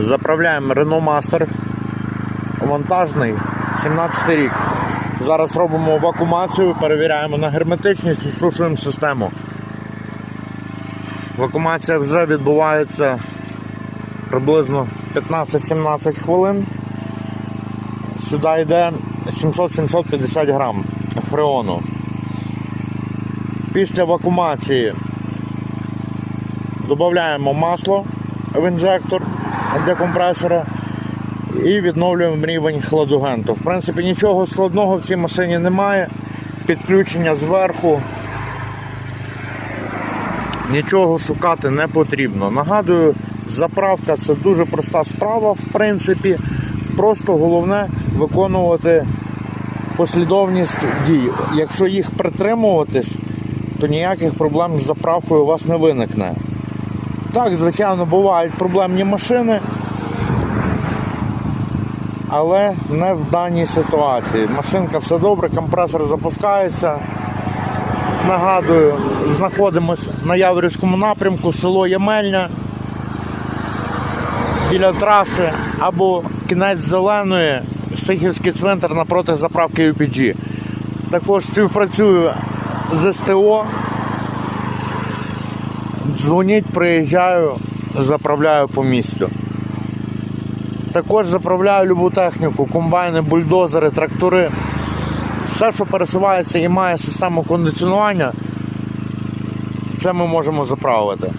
Заправляємо Renault Master вантажний 17 рік. Зараз робимо вакуумацію, перевіряємо на герметичність, відсушуємо систему. Вакуумація вже відбувається приблизно 15-17 хвилин. Сюди йде 700-750 грам фреону. Після вакуумації додаємо масло в інжектор для компресора і відновлюємо рівень хладагенту. В принципі, нічого складного в цій машині немає. Підключення зверху. Нічого шукати не потрібно. Нагадую, заправка це дуже проста справа, в принципі. Просто головне виконувати послідовність дій. Якщо їх притримуватись, то ніяких проблем з заправкою у вас не виникне. Так, звичайно, бувають проблемні машини, але не в даній ситуації. Машинка все добре, компресор запускається. Нагадую, знаходимося на Яворівському напрямку, село Ямельня біля траси або кінець зеленої, Сихівський цвинтар напроти заправки UPG. Також співпрацюю з СТО. Дзвоніть, приїжджаю, заправляю по місцю. Також заправляю любу техніку, комбайни, бульдозери, трактори. Все, що пересувається і має систему кондиціонування, це ми можемо заправити.